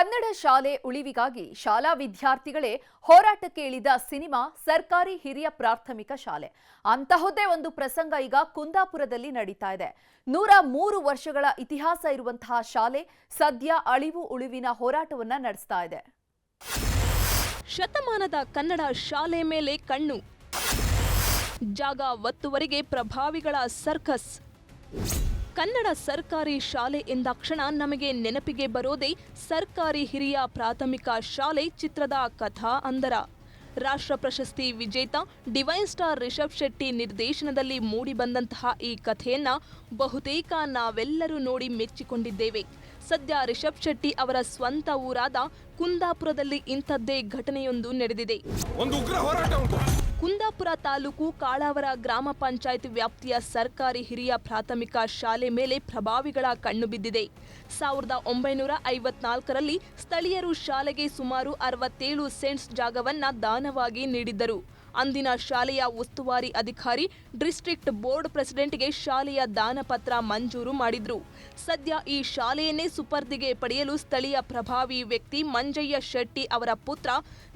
ಕನ್ನಡ ಶಾಲೆ ಉಳಿವಿಗಾಗಿ ಶಾಲಾ ವಿದ್ಯಾರ್ಥಿಗಳೇ ಹೋರಾಟಕ್ಕೆ ಇಳಿದ ಸಿನಿಮಾ ಸರ್ಕಾರಿ ಹಿರಿಯ ಪ್ರಾಥಮಿಕ ಶಾಲೆ. ಅಂತಹದ್ದೇ ಒಂದು ಪ್ರಸಂಗ ಈಗ ಕುಂದಾಪುರದಲ್ಲಿ ನಡೀತಾ ಇದೆ. ನೂರ ಮೂರು ವರ್ಷಗಳ ಇತಿಹಾಸ ಇರುವಂತಹ ಶಾಲೆ ಸದ್ಯ ಅಳಿವು ಉಳಿವಿನ ಹೋರಾಟವನ್ನ ನಡೆಸ್ತಾ ಇದೆ. ಶತಮಾನದ ಕನ್ನಡ ಶಾಲೆ ಮೇಲೆ ಕಣ್ಣು. ಜಾಗ ಒತ್ತುವರಿಗೆ ಪ್ರಭಾವಿಗಳ ಸರ್ಕಸ್. ಕನ್ನಡ ಸರ್ಕಾರಿ ಶಾಲೆ ಎಂದಾಕ್ಷಣ ನಮಗೆ ನೆನಪಿಗೆ ಬರೋದೇ ಸರ್ಕಾರಿ ಹಿರಿಯ ಪ್ರಾಥಮಿಕ ಶಾಲೆ ಚಿತ್ರದ ಕಥಾ ಅಂದರ. ರಾಷ್ಟ್ರ ಪ್ರಶಸ್ತಿ ವಿಜೇತ ಡಿವೈನ್ ಸ್ಟಾರ್ ರಿಷಬ್ ಶೆಟ್ಟಿ ನಿರ್ದೇಶನದಲ್ಲಿ ಮೂಡಿಬಂದಂತಹ ಈ ಕಥೆಯನ್ನ ಬಹುತೇಕ ನಾವೆಲ್ಲರೂ ನೋಡಿ ಮೆಚ್ಚಿಕೊಂಡಿದ್ದೇವೆ. ಸದ್ಯ ರಿಷಬ್ ಶೆಟ್ಟಿ ಅವರ ಸ್ವಂತ ಊರಾದ ಕುಂದಾಪುರದಲ್ಲಿ ಇಂಥದ್ದೇ ಘಟನೆಯೊಂದು ನಡೆದಿದೆ. ಒಂದು ಉಗ್ರ ಹೋರಾಟ ಕುಂದಾಪುರ ತಾಲೂಕು ಕಾಳಾವರ ಗ್ರಾಮ ಪಂಚಾಯತ್ ವ್ಯಾಪ್ತಿಯ ಸರ್ಕಾರಿ ಹಿರಿಯ ಪ್ರಾಥಮಿಕ ಶಾಲೆ ಮೇಲೆ ಪ್ರಭಾವಿಗಳ ಕಣ್ಣು ಬಿದ್ದಿದೆ. ಸಾವಿರದ ಒಂಬೈನೂರ ಐವತ್ನಾಲ್ಕರಲ್ಲಿ ಸ್ಥಳೀಯರು ಶಾಲೆಗೆ ಸುಮಾರು ಅರವತ್ತೇಳು ಸೆಂಟ್ಸ್ ಜಾಗವನ್ನು ದಾನವಾಗಿ ನೀಡಿದ್ದರು. ಅಂದಿನ ಶಾಲೆಯ ಉಸ್ತುವಾರಿ ಅಧಿಕಾರಿ, ಡಿಸ್ಟ್ರಿಕ್ಟ್ ಬೋರ್ಡ್ ಪ್ರೆಸಿಡೆಂಟ್ಗೆ ಶಾಲೆಯ ದಾನಪತ್ರ ಮಂಜೂರು ಮಾಡಿದ್ರು. ಸದ್ಯ ಈ ಶಾಲೆಯನ್ನೇ ಸುಪರ್ದಿಗೆ ಪಡೆಯಲು ಸ್ಥಳೀಯ ಪ್ರಭಾವಿ ವ್ಯಕ್ತಿ ಮಂಜಯ್ಯ ಶೆಟ್ಟಿ ಅವರ ಪುತ್ರ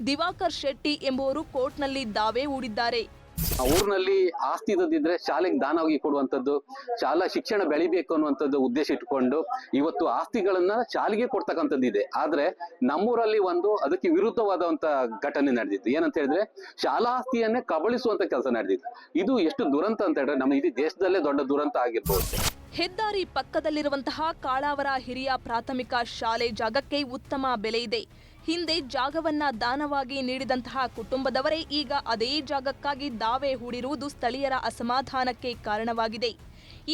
ದಿವಾಕರ್ ಶೆಟ್ಟಿ ಎಂಬುವರು ಕೋರ್ಟ್ನಲ್ಲಿ ದಾವೆ ಹೂಡಿದ್ದಾರೆ. ಊರಿನಲ್ಲಿ ಆಸ್ತಿ ಇದ್ದಿದ್ರೆ ಶಾಲೆಗೆ ದಾನವಾಗಿ ಕೊಡುವಂತದ್ದು ಶಾಲಾ ಶಿಕ್ಷಣ ಬೆಳಿಬೇಕು ಅನ್ನುವಂಥದ್ದು ಉದ್ದೇಶ ಇಟ್ಕೊಂಡು ಇವತ್ತು ಆಸ್ತಿಗಳನ್ನ ಶಾಲೆಗೆ ಕೊಡ್ತಕ್ಕಂಥದ್ದು ಇದೆ ಆದ್ರೆ ನಮ್ಮೂರಲ್ಲಿ ಒಂದು ಅದಕ್ಕೆ ವಿರುದ್ಧವಾದಂತ ಘಟನೆ ನಡೆದಿತ್ತು. ಏನಂತ ಹೇಳಿದ್ರೆ ಶಾಲಾ ಆಸ್ತಿಯನ್ನೇ ಕಬಳಿಸುವಂತ ಕೆಲಸ ನಡೆದಿತ್ತು. ಇದು ಎಷ್ಟು ದುರಂತ ಅಂತ ಹೇಳಿದ್ರೆ ನಮ್ಮ ಇಡೀ ದೇಶದಲ್ಲೇ ದೊಡ್ಡ ದುರಂತ ಆಗಿರ್ಬೋದು. ಹೆದ್ದಾರಿ ಪಕ್ಕದಲ್ಲಿರುವಂತಹ ಕಾಳಾವರ ಹಿರಿಯ ಪ್ರಾಥಮಿಕ ಶಾಲೆ ಜಾಗಕ್ಕೆ ಉತ್ತಮ ಬೆಲೆ ಇದೆ. ಹಿಂದೆ ಜಾಗವನ್ನ ದಾನವಾಗಿ ನೀಡಿದಂತಹ ಕುಟುಂಬದವರೇ ಈಗ ಅದೇ ಜಾಗಕ್ಕಾಗಿ ದಾವೆ ಹೂಡಿರುವುದು ಸ್ಥಳೀಯರ ಅಸಮಾಧಾನಕ್ಕೆ ಕಾರಣವಾಗಿದೆ.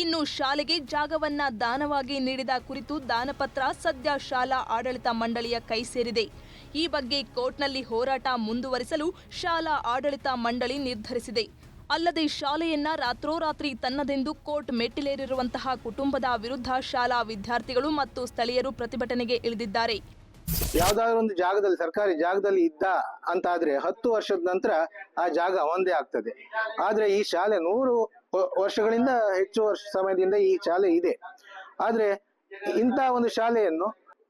ಇನ್ನು ಶಾಲೆಗೆ ಜಾಗವನ್ನ ದಾನವಾಗಿ ನೀಡಿದ ಕುರಿತು ದಾನಪತ್ರ ಸದ್ಯ ಶಾಲಾ ಆಡಳಿತ ಮಂಡಳಿಯ ಕೈ ಸೇರಿದೆ. ಈ ಬಗ್ಗೆ ಕೋರ್ಟ್ನಲ್ಲಿ ಹೋರಾಟ ಮುಂದುವರಿಸಲು ಶಾಲಾ ಆಡಳಿತ ಮಂಡಳಿ ನಿರ್ಧರಿಸಿದೆ. ಅಲ್ಲದೆ ಶಾಲೆಯನ್ನ ರಾತ್ರೋರಾತ್ರಿ ತನ್ನದೆಂದು ಕೋರ್ಟ್ ಮೆಟ್ಟಿಲೇರಿರುವಂತಹ ಕುಟುಂಬದ ವಿರುದ್ಧ ಶಾಲಾ ವಿದ್ಯಾರ್ಥಿಗಳು ಮತ್ತು ಸ್ಥಳೀಯರು ಪ್ರತಿಭಟನೆಗೆ ಇಳಿದಿದ್ದಾರೆ. ಯಾವ್ದಾದ್ರು ಒಂದು ಜಾಗದಲ್ಲಿ, ಸರ್ಕಾರಿ ಜಾಗದಲ್ಲಿ ಇದ್ದ ಅಂತ ಆದ್ರೆ ಹತ್ತು ವರ್ಷದ ನಂತರ ಆ ಜಾಗ ಒಂದೇ ಆಗ್ತದೆ. ಆದ್ರೆ ಈ ಶಾಲೆ ನೂರು ವರ್ಷಗಳಿಂದ ಹೆಚ್ಚು ವರ್ಷ ಸಮಯದಿಂದ ಈ ಶಾಲೆ ಇದೆ. ಆದ್ರೆ ಇಂತ ಒಂದು ಶಾಲೆಯನ್ನು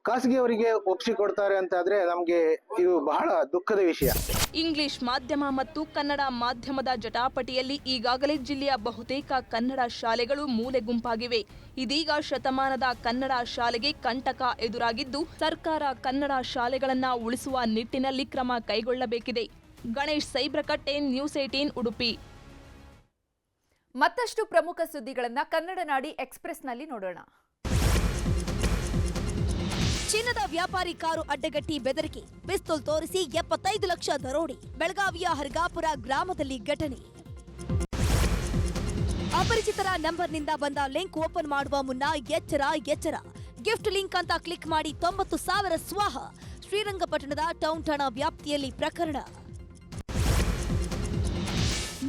ಖಾಸಗಿಯವರಿಗೆ ಒಪ್ಪಿಸಿ ಕೊಡ್ತಾರೆ ಅಂತ ಆದ್ರೆ ನಮ್ಗೆ ಇದು ಬಹಳ ದುಃಖದ ವಿಷಯ. ಇಂಗ್ಲಿಷ್ ಮಾಧ್ಯಮ ಮತ್ತು ಕನ್ನಡ ಮಾಧ್ಯಮದ ಜಟಾಪಟಿಯಲ್ಲಿ ಈಗಾಗಲೇ ಜಿಲ್ಲೆಯ ಬಹುತೇಕ ಕನ್ನಡ ಶಾಲೆಗಳು ಮೂಲೆ ಗುಂಪಾಗಿವೆ. ಇದೀಗ ಶತಮಾನದ ಕನ್ನಡ ಶಾಲೆಗೆ ಕಂಟಕ ಎದುರಾಗಿದ್ದು ಸರ್ಕಾರ ಕನ್ನಡ ಶಾಲೆಗಳನ್ನ ಉಳಿಸುವ ನಿಟ್ಟಿನಲ್ಲಿ ಕ್ರಮ ಕೈಗೊಳ್ಳಬೇಕಿದೆ. Ganesh Saibrakatte news eighteen Udupi. ಮತ್ತಷ್ಟು ಪ್ರಮುಖ ಸುದ್ದಿಗಳನ್ನು ಕನ್ನಡ ನಾಡಿ ಎಕ್ಸ್ಪ್ರೆಸ್ನಲ್ಲಿ ನೋಡೋಣ. ಚಿನ್ನದ ವ್ಯಾಪಾರಿ ಕಾರು ಅಡ್ಡಗಟ್ಟಿ ಬೆದರಿಕೆ. ಪಿಸ್ತೂಲ್ ತೋರಿಸಿ ಎಪ್ಪತ್ತೈದು ಲಕ್ಷ ದರೋಡಿ. ಬೆಳಗಾವಿಯ ಹರ್ಗಾಪುರ ಗ್ರಾಮದಲ್ಲಿ ಘಟನೆ. ಅಪರಿಚಿತರ ನಂಬರ್ನಿಂದ ಬಂದ ಲಿಂಕ್ ಓಪನ್ ಮಾಡುವ ಮುನ್ನ ಎಚ್ಚರ ಎಚ್ಚರ. ಗಿಫ್ಟ್ ಲಿಂಕ್ ಅಂತ ಕ್ಲಿಕ್ ಮಾಡಿ ತೊಂಬತ್ತು ಸಾವಿರ ಸ್ವಾಹ. ಶ್ರೀರಂಗಪಟ್ಟಣದ ಟೌನ್ ಠಾಣಾ ವ್ಯಾಪ್ತಿಯಲ್ಲಿ ಪ್ರಕರಣ.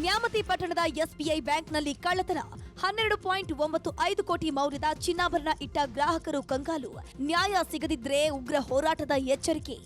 ನ್ಯಾಮತಿ ಪಟ್ಟಣದ ಎಸ್ಬಿಐ ಬ್ಯಾಂಕ್ನಲ್ಲಿ ಕಳ್ಳತನ. ಹನ್ನೆರಡು ಪಾಯಿಂಟ್ ಒಂಬತ್ತು ಐದು ಕೋಟಿ ಮೌಲ್ಯದ ಚಿನ್ನಾಭರಣ ಇಟ್ಟ ಗ್ರಾಹಕರು ಕಂಗಾಲು. ನ್ಯಾಯ ಸಿಗದಿದ್ರೆ ಉಗ್ರ ಹೋರಾಟದ ಎಚ್ಚರಿಕೆ.